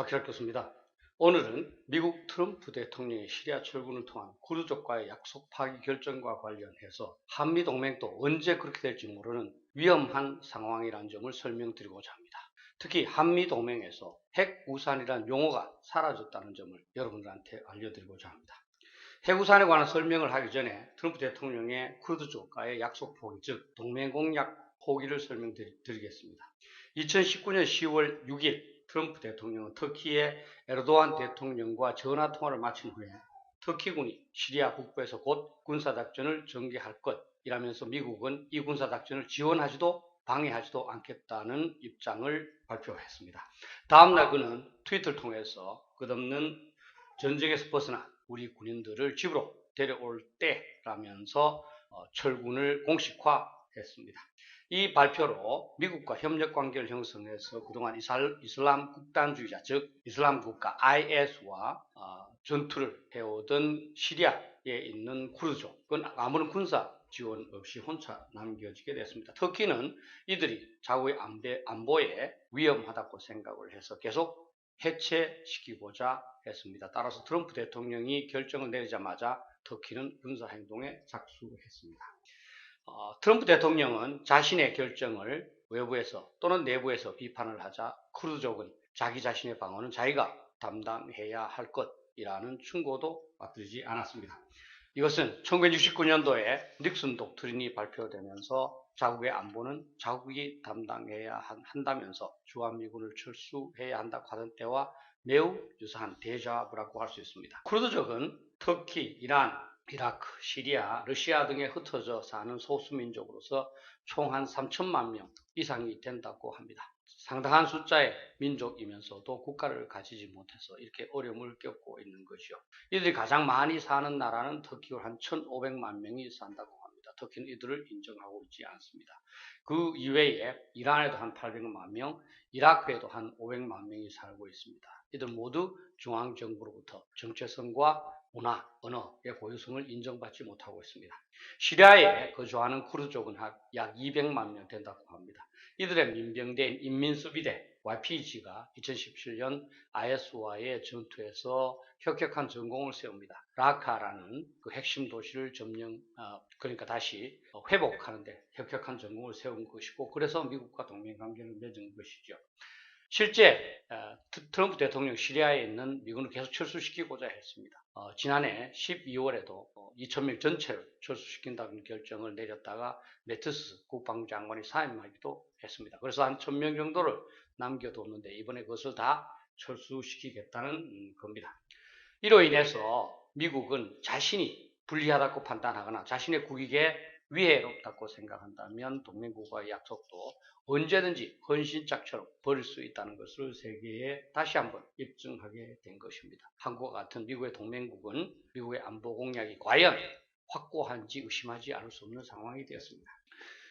박희락교수입니다. 오늘은 미국 트럼프 대통령의 시리아 철군을 통한 구르족과의 약속 파기 결정과 관련해서 한미 동맹도 언제 그렇게 될지 모르는 위험한 상황이라는 점을 설명드리고자 합니다. 특히 한미 동맹에서 핵우산이라는 용어가 사라졌다는 점을 여러분들한테 알려드리고자 합니다. 핵우산에 관한 설명을 하기 전에 트럼프 대통령의 쿠르드족과의 약속 포기, 즉 동맹 공약 포기를 설명드리겠습니다. 2019년 10월 6일 트럼프 대통령은 터키의 에르도안 대통령과 전화 통화를 마친 후에 터키군이 시리아 북부에서 곧 군사작전을 전개할 것이라면서 미국은 이 군사작전을 지원하지도 방해하지도 않겠다는 입장을 발표했습니다. 다음날 그는 트위터를 통해서 끝없는 전쟁에서 벗어나 우리 군인들을 집으로 데려올 때라면서 어, 철군을 공식화했습니다. 이 발표로 미국과 협력 관계를 형성해서 그동안 이슬람 국단주의자, 즉 이슬람 국가 IS와 어, 전투를 해오던 시리아에 있는 쿠르족은 아무런 군사 지원 없이 혼자 남겨지게 됐습니다. 터키는 이들이 자국의 안보에 위험하다고 생각을 해서 계속 해체시키고자 했습니다. 따라서 트럼프 대통령이 결정을 내리자마자 터키는 군사 행동에 착수했습니다. 어, 트럼프 대통령은 자신의 결정을 외부에서 또는 내부에서 비판을 하자 크루족은 자기 자신의 방어는 자기가 담당해야 할 것이라는 충고도 받들지 않았습니다. 이것은 1969년도에 닉슨 독트린이 발표되면서 자국의 안보는 자국이 담당해야 한다면서 주한미군을 철수해야 한다고 하던 때와 매우 유사한 대자부라고 할 수 있습니다. 쿠르드족은 터키, 이란, 이라크, 시리아, 러시아 등에 흩어져 사는 소수민족으로서 총 한 3천만 명 이상이 된다고 합니다. 상당한 숫자의 민족이면서도 국가를 가지지 못해서 이렇게 어려움을 겪고 있는 것이요. 이들이 가장 많이 사는 나라는 터키로 한 1,500만 명이 산다고 합니다. 터키는 이들을 인정하고 있지 않습니다. 그 이외에 이란에도 한 800만 명, 이라크에도 한 500만 명이 살고 있습니다. 이들 모두 중앙정부로부터 정체성과 문화, 언어의 고유성을 인정받지 못하고 있습니다. 시리아에 거주하는 쿠르족은 약 200만 명 된다고 합니다. 이들의 민병대인 인민수비대 YPG가 2017년 IS와의 전투에서 혁혁한 전공을 세웁니다. 라카라는 그 핵심 도시를 점령, 어, 그러니까 다시 회복하는데 혁혁한 전공을 세운 것이고, 그래서 미국과 동맹관계를 맺은 것이죠. 실제 어, 트럼프 대통령 시리아에 있는 미군을 계속 철수시키고자 했습니다. 어, 지난해 12월에도 2천명 어, 전체를 철수시킨다는 결정을 내렸다가 매트스 국방장관이 사임하기도 했습니다. 그래서 한 1000명 정도를 남겨뒀는데 이번에 그것을 다 철수시키겠다는 음, 겁니다. 이로 인해서 미국은 자신이 불리하다고 판단하거나 자신의 국익에 위해롭다고 생각한다면 동맹국과의 약속도 언제든지 헌신짝처럼 버릴 수 있다는 것을 세계에 다시 한번 입증하게 된 것입니다. 한국과 같은 미국의 동맹국은 미국의 안보 공약이 과연 확고한지 의심하지 않을 수 없는 상황이 되었습니다.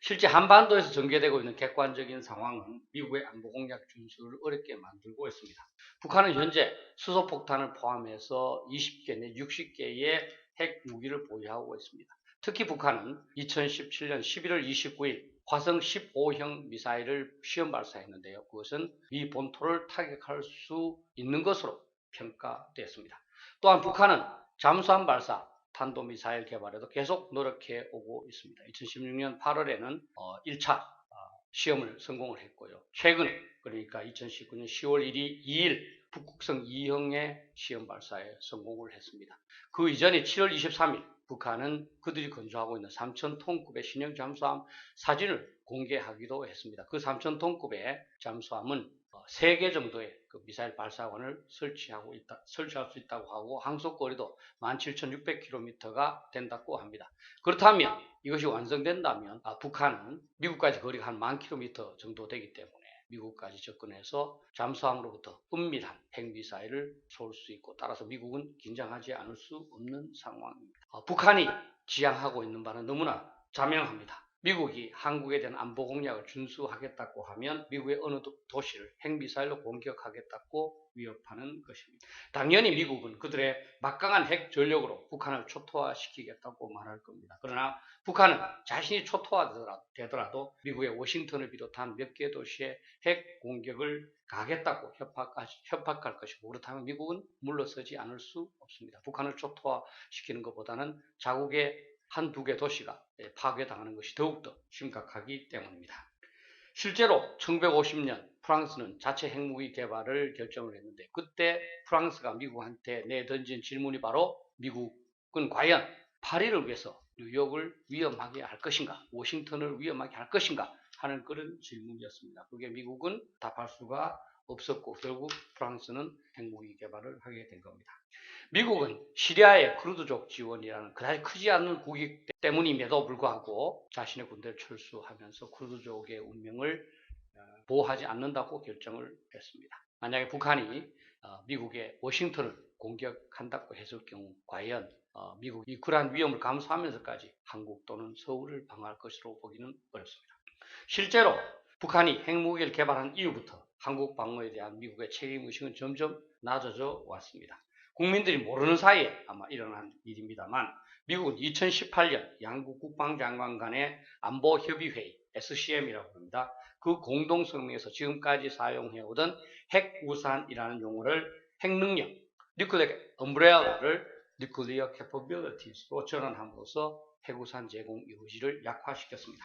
실제 한반도에서 전개되고 있는 객관적인 상황은 미국의 안보 공약 준수를 어렵게 만들고 있습니다. 북한은 현재 수소폭탄을 포함해서 20개 내 60개의 핵 무기를 보유하고 있습니다. 특히 북한은 2017년 11월 29일 화성 15형 미사일을 시험 발사했는데요. 그것은 미 본토를 타격할 수 있는 것으로 평가됐습니다. 또한 북한은 잠수함 발사, 탄도미사일 개발에도 계속 노력해 오고 있습니다. 2016년 8월에는 1차 어, 시험을 성공을 했고요. 최근 그러니까 2019년 10월 1일 2일 북극성 2형의 시험 발사에 성공을 했습니다. 그 이전에 7월 23일 북한은 그들이 건조하고 있는 3,000톤급의 신형 잠수함 사진을 공개하기도 했습니다. 그 3,000톤급의 잠수함은 3개 어, 정도의 그 미사일 발사관을 설치하고 있다, 설치할 수 있다고 하고 항속거리도 17,600km가 된다고 합니다. 그렇다면 이것이 완성된다면 아, 북한은 미국까지 거리가 한 10,000km 정도 되기 때문에 미국까지 접근해서 잠수함으로부터 은밀한 핵미사일을 쏠 수 있고 따라서 미국은 긴장하지 않을 수 없는 상황입니다. 어, 북한이 지향하고 있는 바는 너무나 자명합니다. 미국이 한국에 대한 안보 공약을 준수하겠다고 하면 미국의 어느 도- 도시를 핵미사일로 공격하겠다고 위협하는 것입니다. 당연히 미국은 그들의 막강한 핵 전력으로 북한을 초토화시키겠다고 말할 겁니다. 그러나 북한은 자신이 초토화되더라도 미국의 워싱턴을 비롯한 몇개 도시에 핵 공격을 가겠다고 협박하, 협박 할 것이고 그렇다면 미국은 물러서지 않을 수 없습니다. 북한을 초토화시키는 것보다는 자국의 한두 개 도시가 예, 파괴당하는 것이 더욱더 심각하기 때문입니다. 실제로 1950년 프랑스는 자체 핵무기 개발을 결정을 했는데 그때 프랑스가 미국한테 내던진 질문이 바로 미국은 과연 파리를 위해서 뉴욕을 위험하게 할 것인가, 워싱턴을 위험하게 할 것인가 하는 그런 질문이었습니다. 그게 미국은 답할 수가 없었고 결국 프랑스는 핵무기 개발을 하게 된 겁니다. 미국은 시리아의 크루드족 지원이라는 그다지 크지 않은 국익 때문임에도 불구하고 자신의 군대를 철수하면서 크루드족의 운명을 어, 보호하지 않는다고 결정을 했습니다. 만약에 북한이 어, 미국의 워싱턴을 공격한다고 했을 경우 과연 어, 미국이 그러한 위험을 감수하면서까지 한국 또는 서울을 방어할 것으로 보기는 어렵습니다. 실제로 북한이 핵무기를 개발한 이후부터 한국 방어에 대한 미국의 책임의식은 점점 낮아져 왔습니다. 국민들이 모르는 사이에 아마 일어난 일입니다만 미국은 2018년 양국 국방장관 간의 안보협의회의 SCM이라고 합니다. 그 공동성명에서 지금까지 사용해오던 핵우산이라는 용어를 핵능력, nuclear umbrella를 nuclear capabilities로 전환함으로써 핵우산 제공 유지를 약화시켰습니다.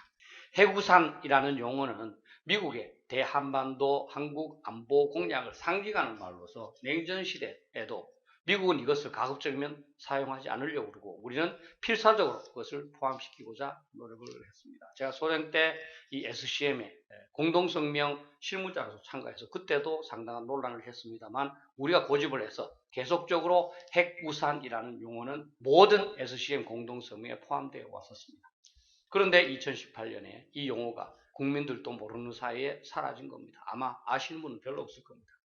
핵우산이라는 용어는 미국의 대한반도 한국 안보 공약을 상징하는 말로서 냉전 시대에도 미국은 이것을 가급적이면 사용하지 않으려고 그러고 우리는 필사적으로 그것을 포함시키고자 노력을 했습니다. 제가 소련 때 이 SCM에 공동성명 실무자로서 참가해서 그때도 상당한 논란을 했습니다만 우리가 고집을 해서 계속적으로 핵우산이라는 용어는 모든 SCM 공동성명에 포함되어 왔었습니다. 그런데 2018년에 이 용어가 국민들도 모르는 사이에 사라진 겁니다. 아마 아시는 분은 별로 없을 겁니다.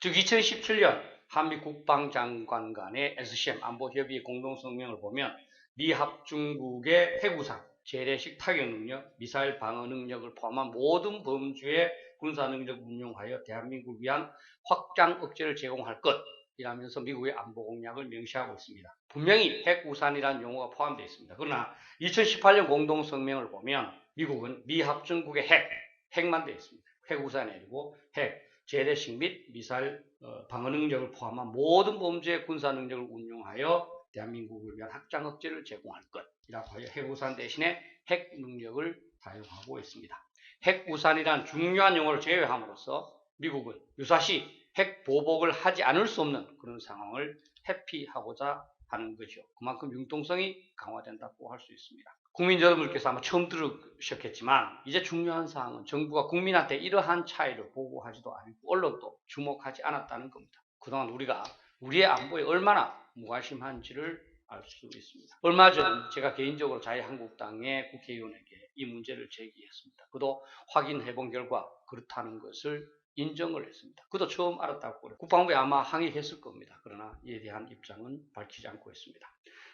즉 2017년 한미 국방장관 간의 SCM 안보협의 공동성명을 보면 미합 중국의 핵우산, 재래식 타격 능력, 미사일 방어 능력을 포함한 모든 범주의 군사 능력 운용하여 대한민국을 위한 확장 억제를 제공할 것이라면서 미국의 안보 공약을 명시하고 있습니다. 분명히 핵우산이라는 용어가 포함되어 있습니다. 그러나 2018년 공동성명을 보면 미국은 미합중국의 핵, 핵만 되어 있습니다. 핵우산이 아니고 핵, 재래식 및 미사일 어, 방어 능력을 포함한 모든 범죄의 군사 능력을 운용하여 대한민국을 위한 확장 억제를 제공할 것이라고 하여 핵우산 대신에 핵 능력을 사용하고 있습니다. 핵우산이란 중요한 용어를 제외함으로써 미국은 유사시 핵 보복을 하지 않을 수 없는 그런 상황을 회피하고자 하는 거죠. 그만큼 융통성이 강화된다고 할 수 있습니다. 국민 여러분께서 아마 처음 들으셨겠지만 이제 중요한 사항은 정부가 국민한테 이러한 차이를 보고하지도 않고 언론도 주목하지 않았다는 겁니다. 그동안 우리가 우리의 안보에 얼마나 무관심한지를 알 수 있습니다. 얼마 전 제가 개인적으로 자유한국당의 국회의원에게 이 문제를 제기했습니다. 그도 확인해 본 결과 그렇다는 것을 인정을 했습니다. 그도 처음 알았다고 그래요. 국방부에 아마 항의했을 겁니다. 그러나 이에 대한 입장은 밝히지 않고 있습니다.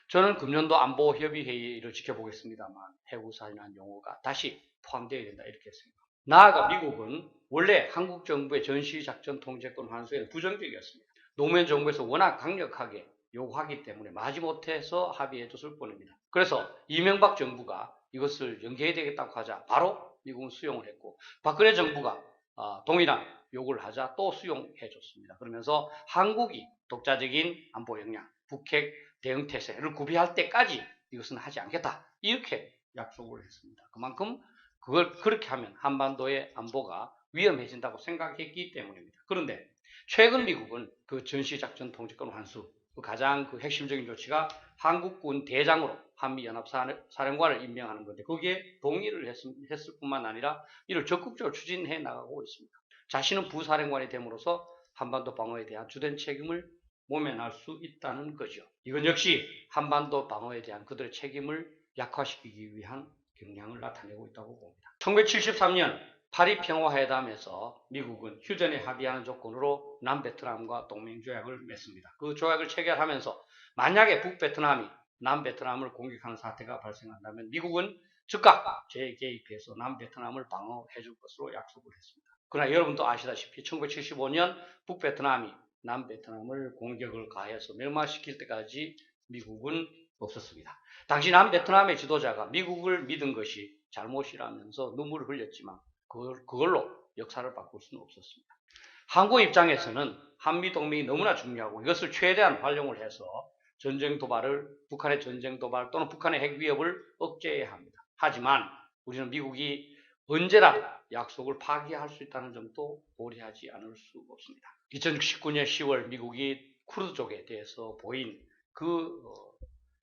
저는 금년도 안보협의회의를 지켜보겠습니다만 해구산이라는 용어가 다시 포함되어야 된다 이렇게 했습니다. 나아가 미국은 원래 한국 정부의 전시작전 통제권 환수에는 부정적이었습니다. 노무현 정부에서 워낙 강력하게 요구하기 때문에 마지못해서 합의해줬을 뿐입니다. 그래서 이명박 정부가 이것을 연계해야 되겠다고 하자 바로 미국은 수용을 했고 박근혜 정부가 어, 동일한 요구를 하자 또 수용해 줬습니다. 그러면서 한국이 독자적인 안보 역량, 북핵 대응 태세를 구비할 때까지 이것은 하지 않겠다. 이렇게 약속을 했습니다. 그만큼 그걸 그렇게 하면 한반도의 안보가 위험해진다고 생각했기 때문입니다. 그런데 최근 미국은 그 전시작전 통제권 환수 그 가장 그 핵심적인 조치가 한국군 대장으로 한미연합사령관을 임명하는 건데 거기에 동의를 했, 했을 뿐만 아니라 이를 적극적으로 추진해 나가고 있습니다. 자신은 부사령관이 됨으로써 한반도 방어에 대한 주된 책임을 모면할 수 있다는 거죠. 이건 역시 한반도 방어에 대한 그들의 책임을 약화시키기 위한 경향을 나타내고 있다고 봅니다. 1973년 파리 평화회담에서 미국은 휴전에 합의하는 조건으로 남베트남과 동맹 조약을 맺습니다. 그 조약을 체결하면서 만약에 북베트남이 남베트남을 공격하는 사태가 발생한다면 미국은 즉각 재개입해서 남베트남을 방어해 줄 것으로 약속을 했습니다. 그러나 여러분도 아시다시피 1975년 북베트남이 남베트남을 공격을 가해서 멸망시킬 때까지 미국은 없었습니다. 당시 남베트남의 지도자가 미국을 믿은 것이 잘못이라면서 눈물을 흘렸지만 그걸, 그걸로 역사를 바꿀 수는 없었습니다. 한국 입장에서는 한미동맹이 너무나 중요하고 이것을 최대한 활용을 해서 전쟁 도발을 북한의 전쟁 도발 또는 북한의 핵 위협을 억제해야 합니다. 하지만 우리는 미국이 언제나 약속을 파기할 수 있다는 점도 고려하지 않을 수 없습니다. 2019년 10월 미국이 쿠르족에 대해서 보인 그 어,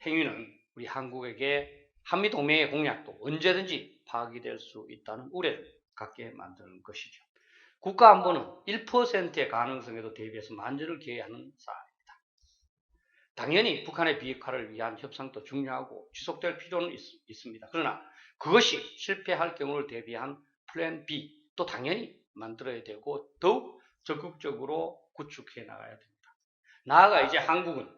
행위는 우리 한국에게 한미동맹의 공약도 언제든지 파기될 수 있다는 우려를 갖게 만드는 것이죠. 국가안보는 1%의 가능성에도 대비해서 만전을 기해야 하는 사안입니다. 당연히 북한의 비핵화를 위한 협상도 중요하고 지속될 필요는 있, 있습니다. 그러나 그것이 실패할 경우를 대비한 플랜 B 또 당연히 만들어야 되고 더욱 적극적으로 구축해 나가야 됩니다. 나아가 이제 한국은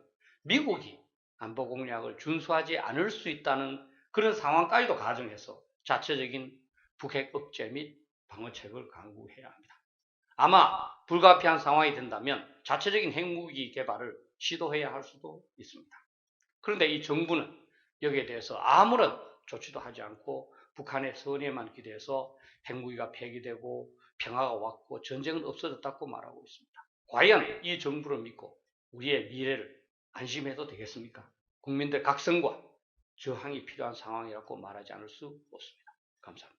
미국이 안보 공약을 준수하지 않을 수 있다는 그런 상황까지도 가정해서 자체적인 북핵 억제 및 방어책을 강구해야 합니다. 아마 불가피한 상황이 된다면 자체적인 핵무기 개발을 시도해야 할 수도 있습니다. 그런데 이 정부는 여기에 대해서 아무런 조치도 하지 않고 북한의 선의에만 기대해서 핵무기가 폐기되고 평화가 왔고 전쟁은 없어졌다고 말하고 있습니다. 과연 이 정부를 믿고 우리의 미래를 안심해도 되겠습니까? 국민들 각성과 저항이 필요한 상황이라고 말하지 않을 수 없습니다. 감사합니다.